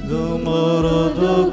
до мороду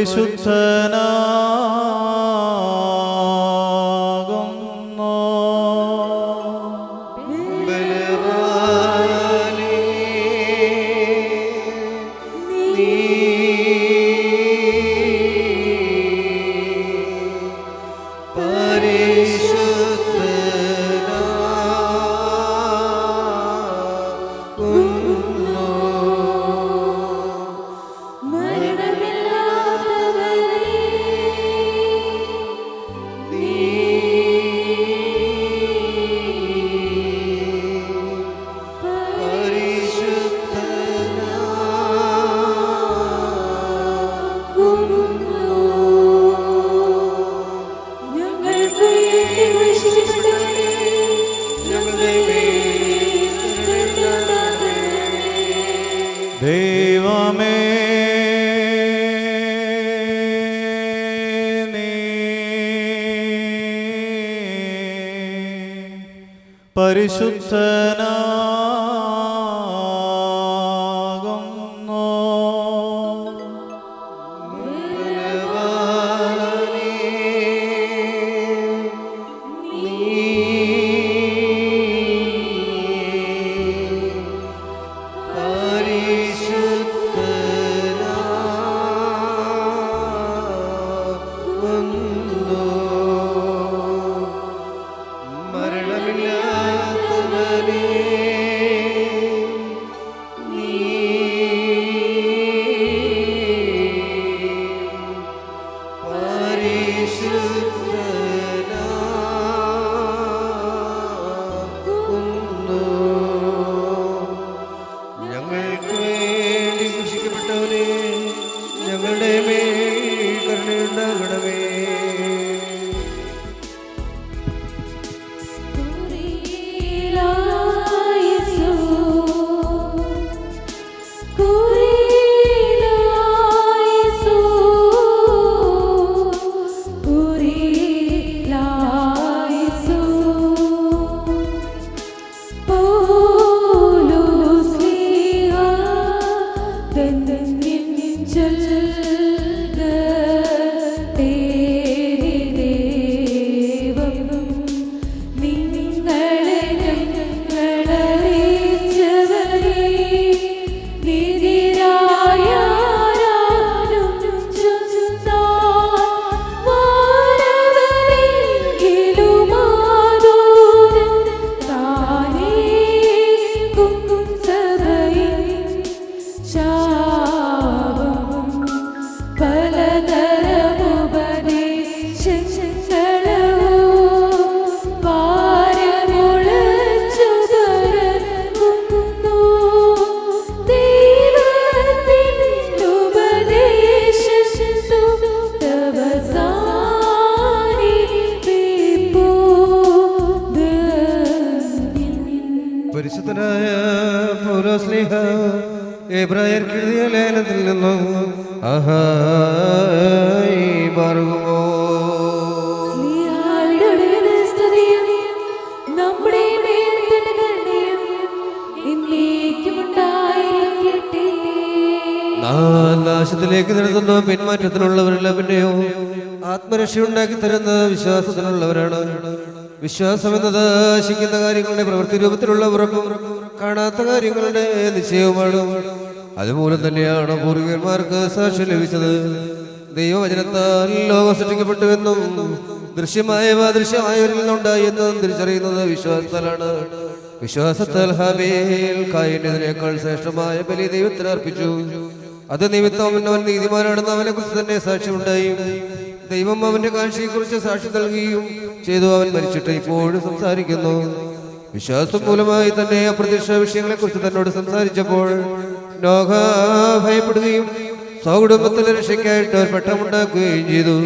പരിശുദ്ധനാകുന്നു ആത്മരക്ഷ ഉണ്ടാക്കി വിശ്വാസത്തിനുള്ളവരാണ്. വിശ്വാസം എന്നത് ശിക്കുന്ന കാര്യങ്ങളുടെ പ്രവൃത്തി രൂപത്തിലുള്ള ഉറപ്പും കാണാത്ത കാര്യങ്ങളുടെ നിശ്ചയവുമാണ്. അതുപോലെ തന്നെയാണ് പൂർവികന്മാർക്ക് സാക്ഷി ലഭിച്ചത്. ദൈവവചനത്താൽ ലോകം സൃഷ്ടിക്കപ്പെട്ടുവെന്നും ദൃശ്യമായവ അദൃശ്യമായവരിൽ നിന്നുണ്ടായി എന്നും തിരിച്ചറിയുന്നത് വിശ്വാസത്താലാണ്. വിശ്വാസത്താൽ ഹാബേൽ കായിട്ടതിനേക്കാൾ ശ്രേഷ്ഠമായ ബലി ദൈവത്തിന് അർപ്പിച്ചു. അത് നിമിത്തം അവൻ നീതിമാനാണെന്ന് അവനെ കുറിച്ച് തന്നെ സാക്ഷ്യമുണ്ടായി. ദൈവം അവന്റെ കാഴ്ചയെ കുറിച്ച് സാക്ഷി നൽകുകയും ചെയ്തു. അവൻ മരിച്ചിട്ട് ഇപ്പോഴും സംസാരിക്കുന്നു. വിശ്വാസം മൂലമായി തന്നെ അപ്രത്യക്ഷ വിഷയങ്ങളെക്കുറിച്ച് തന്നോട് സംസാരിച്ചപ്പോൾ നോഹ ഭയപ്പെടുകയും സ്വകുടുംബത്തിലെ രക്ഷയ്ക്കായിട്ട് ഒരു പെട്ടമുണ്ടാക്കുകയും ചെയ്തു.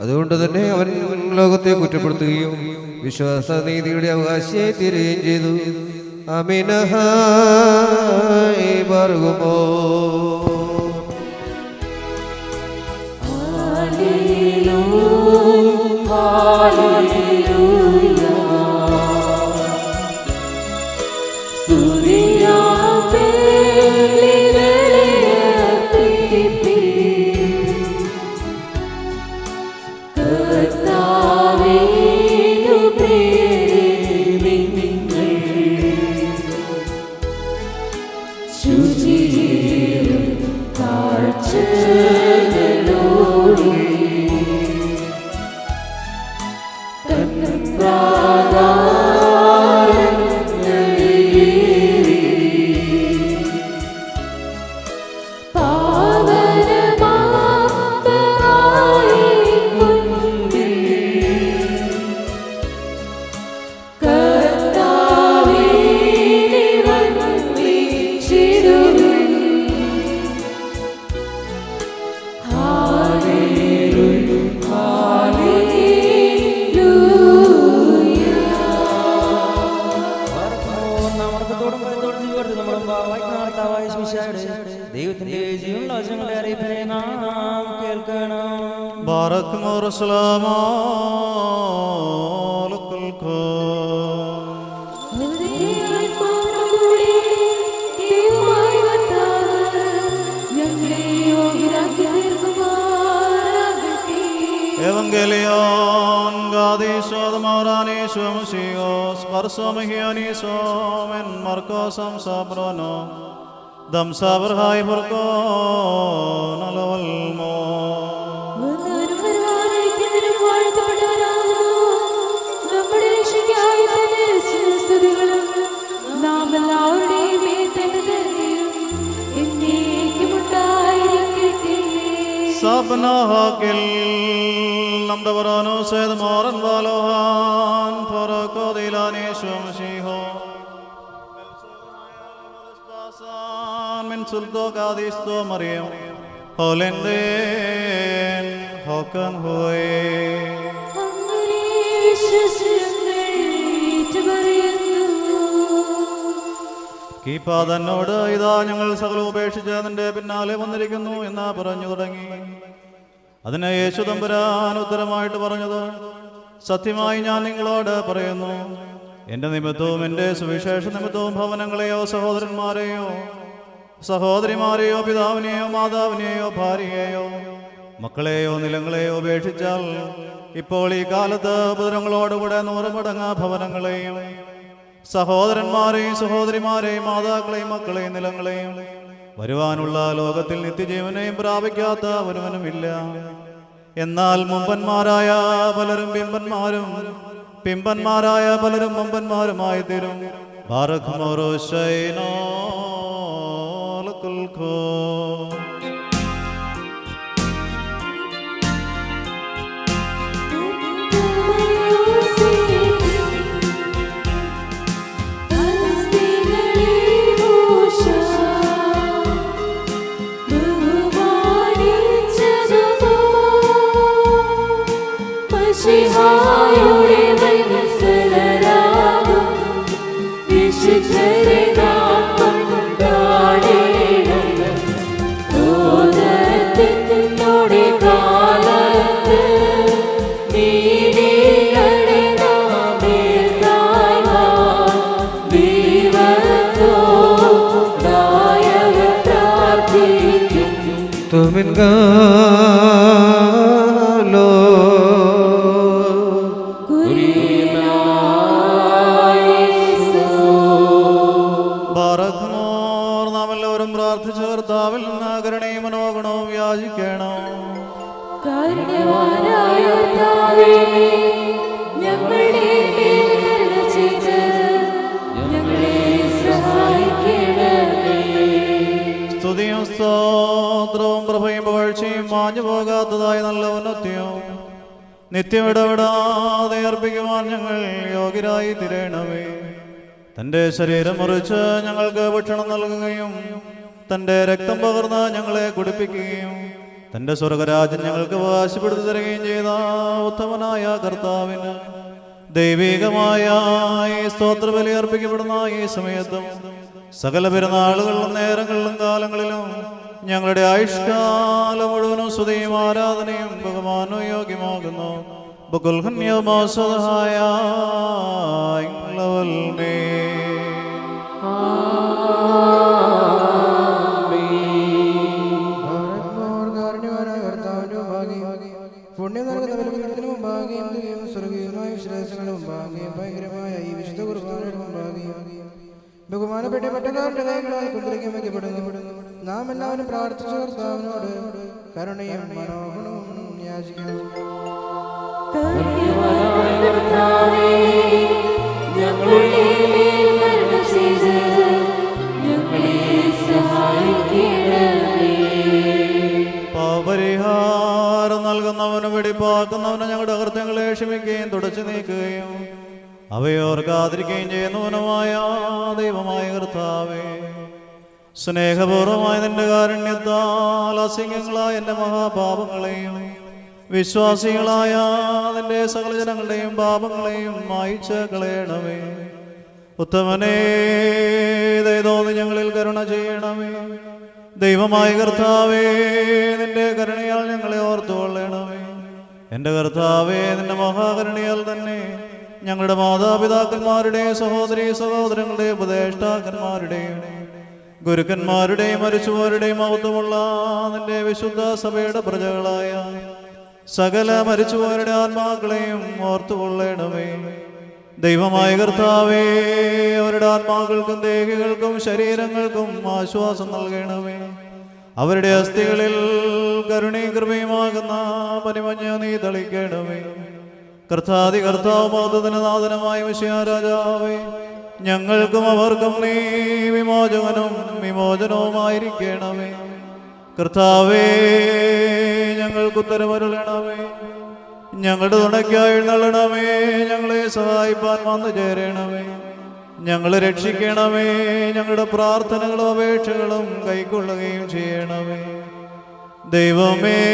അതുകൊണ്ട് തന്നെ അവൻ ലോകത്തെ കുറ്റപ്പെടുത്തുകയും വിശ്വാസ നീതിയുടെ അവകാശിയായി തീരുകയും ചെയ്തു. അമിനഹായി Hallelujah. ജിയുള്ള വശങ്ങളുടെ അറിയിപ്പിനെ നാം കേൾക്കണം. ബാറക്കുമോർസ്ലാമോൽക്കോ എവങ്കലിയോൻ ഗാദീശോദമോറാനീശ്വംശിയോ സ്പർശോമഹിയോനീശോമെൻ മർക്കോസം സബ്രോനോ സ്വപ്നോഹിൽ നമ്മുടെ പറഞ്ഞു സേതു മോറൻ വാലോഹാ. Min മറിയം. തന്നോട് ഇതാ ഞങ്ങൾ സകലം ഉപേക്ഷിച്ച് അതിന്റെ പിന്നാലെ വന്നിരിക്കുന്നു എന്ന് പറഞ്ഞു തുടങ്ങി. അതിന് യേശു തമ്പുരാൻ ഉത്തരമായിട്ട് പറഞ്ഞത് സത്യമായി ഞാൻ നിങ്ങളോട് പറയുന്നു എന്റെ നിമിത്തവും എന്റെ സുവിശേഷ നിമിത്തവും ഭവനങ്ങളെയോ സഹോദരന്മാരെയോ സഹോദരിമാരെയോ പിതാവിനെയോ മാതാവിനെയോ ഭാര്യയെയോ മക്കളെയോ നിലങ്ങളെയോ ഉപേക്ഷിച്ചാൽ ഇപ്പോൾ ഈ കാലത്ത് ഉപദ്രവങ്ങളോടുകൂടെ നൂറ് മടങ്ങ് ഭവനങ്ങളെയും സഹോദരന്മാരെയും സഹോദരിമാരെയും മാതാക്കളെയും മക്കളെയും നിലങ്ങളെയും വരുവാനുള്ള ലോകത്തിൽ നിത്യജീവനെയും പ്രാപിക്കാത്ത ഒരുവനുമില്ല. എന്നാൽ മുമ്പന്മാരായ പലരും പിമ്പന്മാരും പിമ്പന്മാരായ പലരും മുമ്പന്മാരുമായി തീരും ബാറഖ്മോറോ ശൈനോ Oh. Tumin Gaan നിത്യം ഇടപെടാതെ അർപ്പിക്കുവാൻ ഞങ്ങൾ യോഗ്യരായി തിരയണമേ തന്റെ ശരീരം മുറിച്ച് ഞങ്ങൾക്ക് ഭക്ഷണം നൽകുകയും തന്റെ രക്തം പകർന്ന് ഞങ്ങളെ കുടിപ്പിക്കുകയും തന്റെ സ്വർഗരാജ്യം ഞങ്ങൾക്ക് വാശിപ്പെടുത്തി തരികയും ചെയ്ത ഉത്തമനായ കർത്താവിന് ദൈവികമായ ഈ സ്തോത്രബലി അർപ്പിക്കപ്പെടുന്ന ഈ സമയത്തും സകല പെരുന്നാളുകളിലും നേരങ്ങളിലും കാലങ്ങളിലും ഞങ്ങളുടെ ആയുഷ്കാലം മുഴുവനും സ്തുതിയും ആരാധനയും ബഹുമാനവും യോഗ്യമാകുന്നു. മുമ്പാകെ, ഭയങ്കരമായ ഈ വിശുദ്ധ കുർബാനയുടെ മുമ്പാകെ, ബഹുമാനപ്പെട്ട പട്ടക്കാരുടെ കൈകളാൽ കുന്തിരിക്കം വയ്ക്കപ്പെടുന്നു നാം എല്ലാവരും പ്രാർത്ഥിച്ച കർത്താവിനോട് കരുണയും മനോഹരവും യാചിക്കണം പാപരിഹാരം ഞങ്ങളുടെ ഹൃദയങ്ങളെ അവയോർക്കാതിരിക്കുകയും ചെയ്യുന്നവനുമായ ദൈവമായ കർത്താവേ സ്നേഹപൂർവമായ നിന്റെ കാരുണ്യത്താൽ അസിംഗങ്ങളായ എന്റെ മഹാപാപങ്ങളെയും വിശ്വാസികളായ നിന്റെ സകല ജനങ്ങളുടെയും പാപങ്ങളെയും മായിച്ച് കളയണമേ. ഉത്തമനേ ദയതോന്നി ഞങ്ങളിൽ കരുണ ചെയ്യണമേ. ദൈവമായ കർത്താവേ നിന്റെ കരുണയാൽ ഞങ്ങളെ ഓർത്തുകൊള്ളണമേ. എന്റെ കർത്താവേ നിന്റെ മഹാകരുണയാൽ തന്നെ ഞങ്ങളുടെ മാതാപിതാക്കന്മാരുടെയും സഹോദരി സഹോദരങ്ങളുടെയും ഉപദേഷ്ടാക്കന്മാരുടെയും ഗുരുക്കന്മാരുടെയും മരിച്ചുപോരുടെയും മഹത്വമുള്ള നിന്റെ വിശുദ്ധ സഭയുടെ പ്രജകളായ സകല മരിച്ചുപോരുടെ ആത്മാക്കളെയും ഓർത്തുകൊള്ളണമേ. ദൈവമായ കർത്താവേ അവരുടെ ആത്മാക്കൾക്കും ദേഹികൾക്കും ശരീരങ്ങൾക്കും ആശ്വാസം നൽകണമേ. അവരുടെ അസ്ഥികളിൽ കരുണയും കൃപയുമാകുന്ന പനിമഞ്ഞ നീ തളിക്കണമേ. കർത്താതി കർത്താവ് മൗതത്തിന് നാഥനമായ വിഷയാരാജാവേ ഞങ്ങൾക്കും അവർക്കും നീ വിമോചകനും വിമോചനവുമായിരിക്കണമേ. കർത്താവേ ഞങ്ങൾക്ക് ഉത്തരമരുളണമേ. ഞങ്ങളുടെ തുണയ്ക്കായി എഴുന്നള്ളണമേ. ഞങ്ങളെ സഹായിപ്പാൻ വന്നു ചേരണമേ. ഞങ്ങളെ രക്ഷിക്കണമേ. ഞങ്ങളുടെ പ്രാർത്ഥനകളും അപേക്ഷകളും കൈക്കൊള്ളുകയും ചെയ്യണമേ. ദൈവമേ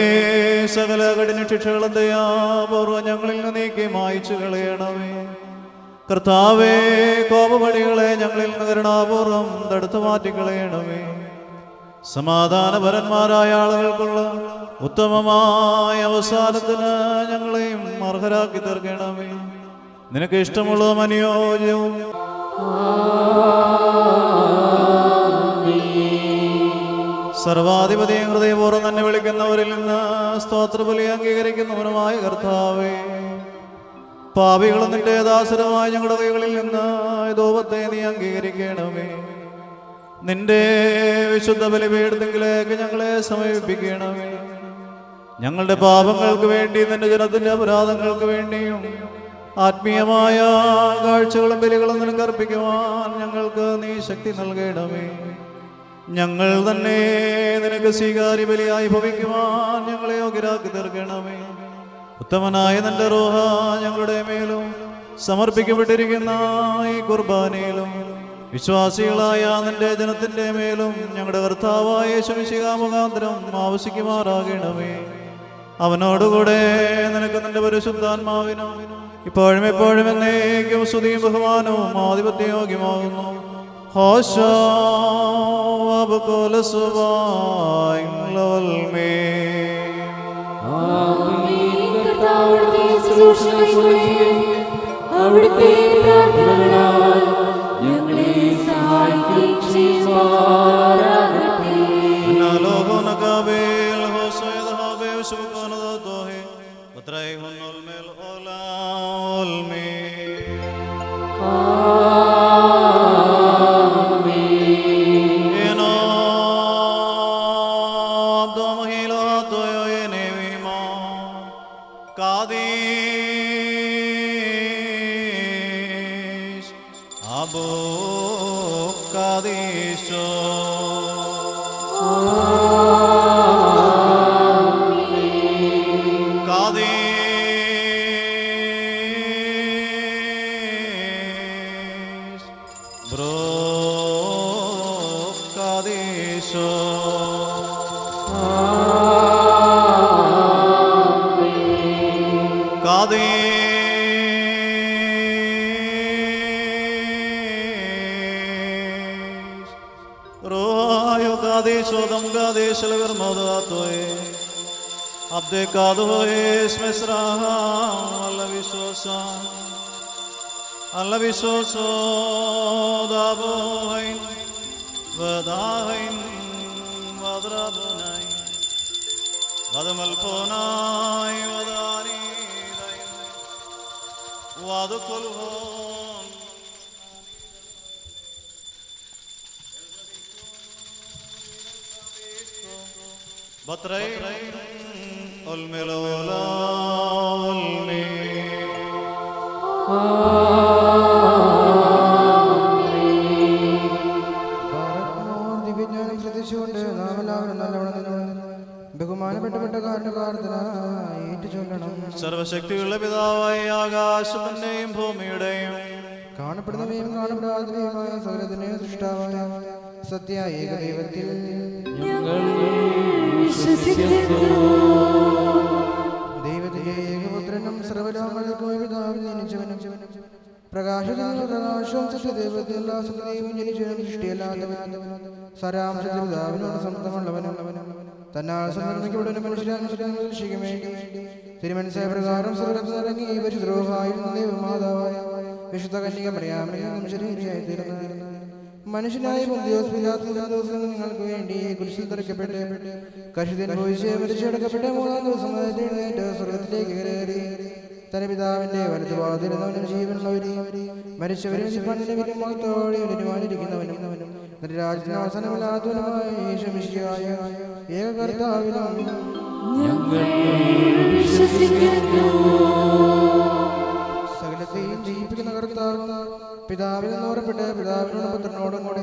സകല കഠിന ശിക്ഷകളും ദയാപൂർവം ഞങ്ങളിൽ നിന്ന് നീക്കി മായ്ച്ചു കളയണമേ. കർത്താവേ കോപപടികളെ ഞങ്ങളിൽ നിന്ന് കരുണാപൂർവം തടുത്തു മാറ്റിക്കളയണമേ. സമാധാനപരന്മാരായ ആളുകൾക്കുള്ള ഉത്തമമായ അവസാനത്തിന് ഞങ്ങളെയും അർഹരാക്കി തീർക്കണമേ. നിനക്ക് ഇഷ്ടമുള്ളതും അനുയോജ്യവും സർവാധിപതിയും ഹൃദയപൂർവം തന്നെ വിളിക്കുന്നവരിൽ നിന്ന് സ്തോത്രബലി അംഗീകരിക്കുന്നവനുമായ കർത്താവേ പാപികളും നിന്റെ ദാസരമായ ഞങ്ങളുടെ കൈകളിൽ നിന്ന് ധൂപത്തെ നീ അംഗീകരിക്കണമേ. നിന്റെ വിശുദ്ധ ബലിപീഠത്തിലേക്ക് ഞങ്ങളെ സമീപിക്കണമേ ഞങ്ങളുടെ പാപങ്ങൾക്ക് വേണ്ടി നിന്റെ ജനത്തിന്റെ അപരാധങ്ങൾക്ക് വേണ്ടിയും ആത്മീയമായ കാഴ്ചകളും ബലികളും നിനക്ക് അർപ്പിക്കുവാൻ ഞങ്ങൾക്ക് നീ ശക്തി നൽകണമേ. ഞങ്ങൾ തന്നെ നിനക്ക് സ്വീകാര്യ ബലിയായി ഭവിക്കുവാൻ ഞങ്ങളെ യോഗ്യരാക്കി തീർക്കണമേ. ഉത്തമനായ നിന്റെ റോഹ ഞങ്ങളുടെ മേലും സമർപ്പിക്കപ്പെട്ടിരിക്കുന്ന ഈ കുർബാനയിലും വിശ്വാസികളായ നിന്റെ ജനത്തിന്റെ മേലും ഞങ്ങളുടെ കർത്താവായ ശമിശികാമുഖാന്തരം ആവശ്യിക്കുമാറാകണമേ. അവനോടുകൂടെ നിനക്ക് നിന്റെ പരിശുദ്ധാത്മാവിനും ഇപ്പോഴും എപ്പോഴും എന്നേക്കും സ്തുതിയും ബഹുമാനവും ആധിപത്യയോഗ്യമാകുന്നു. ഹോശോ അബുകുല സുബായി കർത്താവിന്റെ ശുശ്രൂഷകളിലൂടെ അവിടുത്തെ പ്രാർത്ഥനകളാ Holy Jesus. ودربوهن وداهن ودربناي ودملبوناي وداريدين وادكلهون بطرين الملولا المين സർവശക്തിയുള്ള പിതാവായ ആകാശത്തിന്റെയും ഭൂമിയുടെയും കാണപ്പെടുന്നവയും കാണപ്പെടാത്തവയുമായ സകലത്തിനെയും സൃഷ്ടാവായ സത്യ ഏകദൈവത്തിൽ ദൈവത്തിന്റെ ഏകപുത്രനും സർവലോകങ്ങൾക്കും പിതാവിൽ ജനിച്ചവനും പ്രകാശത്തിൽ പ്രകാശവും സൃഷ്ടിദൈവത്തിൽ എല്ലാ സത്യവും ജനിച്ചവനും സൃഷ്ടിയല്ലാത്തവനും. സരാംശത്തിൽ പിതാവിനോട് സ്വന്തമുള്ളവനും ശരീരയായി തീർന്നു മനുഷ്യനായ നിങ്ങൾക്ക് വേണ്ടി കുരിശിൽ മൂന്നാം ദിവസം കയറി. തന്റെ പിതാവിന്റെ വലതു ഭാഗത്തിരുന്നവനും ജീവനുള്ളവരെയും മരിച്ചവരും ഒരുമാനിരിക്കുന്നവനും നിന്റെ രാജ്യത്തിന് അവസാനമില്ലാത്തവനുമായ യേശുമിശിയായ ഏക കർത്താവിനും ഞങ്ങൾ വിശ്വസിക്കുന്നു. സകലത്തെയും ജയിപ്പിക്കുന്ന കർത്താവ് പിതാവിൽ നിന്ന് ഓരപ്പെട്ട് പിതാവിനോടും പുത്രനോടും കൂടെ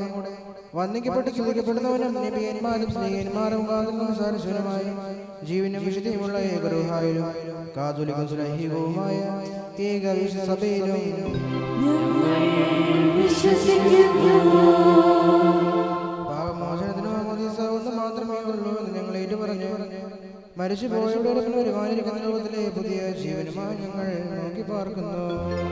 വന്ദിക്കപ്പെട്ട് സ്തുതിക്കപ്പെടുന്നവനും നബിയന്മാരും സ്നേഹന്മാരും കാതൽ സംസാരിച്ചവനുമായ ജീവനും വിശുദ്ധിയുമുള്ള ഏകരൂഹായാലും കാതുലിക സുലഹികവുമായ ഞങ്ങൾ വിശ്വസിക്കുന്നു പാപമോചനത്തിനും അമോദീസ ഒന്ന് മാത്രമേ ഉള്ളൂ എന്ന് ഞങ്ങൾ ഏറ്റു പറഞ്ഞു മരിച്ചു പോയവരുടെ വരുമാനിരിക്കുന്ന ലോകത്തിലെ പുതിയ ജീവനുമായി ഞങ്ങൾ നോക്കി പാർക്കുന്നു യാചിക്കേ